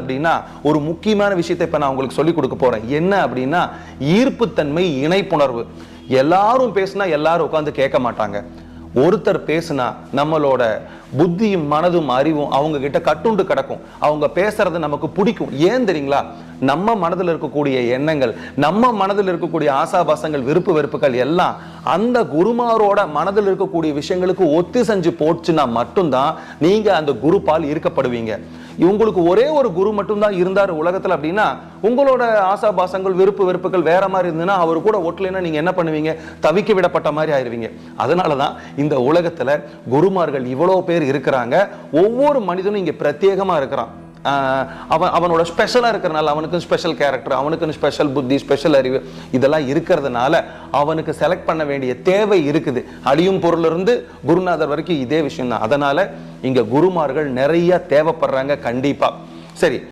அப்படின்னா ஒரு முக்கியமான விஷயத்தை இப்போ நான் உங்களுக்கு சொல்லிக் கொடுக்க போறேன். என்ன அப்படின்னா ஈர்ப்புத்தன்மை இணைப்புணர்வு. எல்லாரும் பேசுனா எல்லாரும் உட்காந்து கேட்க மாட்டாங்க. ஒருத்தர் பேசுனா நம்மளோட புத்தியும் மனதும் அறிவும் அவங்க கிட்ட கட்டுண்டு கிடக்கும். அவங்க பேசுறது நமக்கு பிடிக்கும். ஏன் தெரியுங்களா? நம்ம மனதில் இருக்கக்கூடிய எண்ணங்கள் நம்ம மனதில் இருக்கக்கூடிய ஆசாபாசங்கள் விருப்பு வெறுப்புகள் எல்லாம் அந்த குருமாரோட மனதில் இருக்கக்கூடிய விஷயங்களுக்கு ஒத்தி செஞ்சு போச்சுன்னா மட்டும்தான் நீங்க அந்த குருப்பால் ஈர்க்கப்படுவீங்க. உங்களுக்கு ஒரே ஒரு குரு மட்டும்தான் இருந்தார் உலகத்தில் அப்படின்னா உங்களோட ஆசாபாசங்கள் விருப்பு வெறுப்புகள் வேற மாதிரி இருந்ததுன்னா அவர் கூட ஒட்டலைன்னா நீங்க என்ன பண்ணுவீங்க? தவிக்க விடப்பட்ட மாதிரி ஆயிருவீங்க. அதனாலதான் இந்த உலகத்தில் குருமார்கள் இவ்வளோ பேர் இருக்கிறாங்க. ஒவ்வொரு மனிதனும் இங்கே பிரத்யேகமாக இருக்கிறான். அவன் அவனோட ஸ்பெஷலாக இருக்கிறனால அவனுக்கு ஸ்பெஷல் கேரக்டர் அவனுக்கு ஸ்பெஷல் புத்தி ஸ்பெஷல் அறிவு இதெல்லாம் இருக்கிறதுனால அவனுக்கு செலக்ட் பண்ண வேண்டிய தேவை இருக்குது. அழியும் பொருளிருந்து குருநாதர் வரைக்கும் இதே விஷயம் தான் அதனால் இங்கே குருமார்கள் நிறைய தேவைப்படுறாங்க கண்டிப்பாக சரி.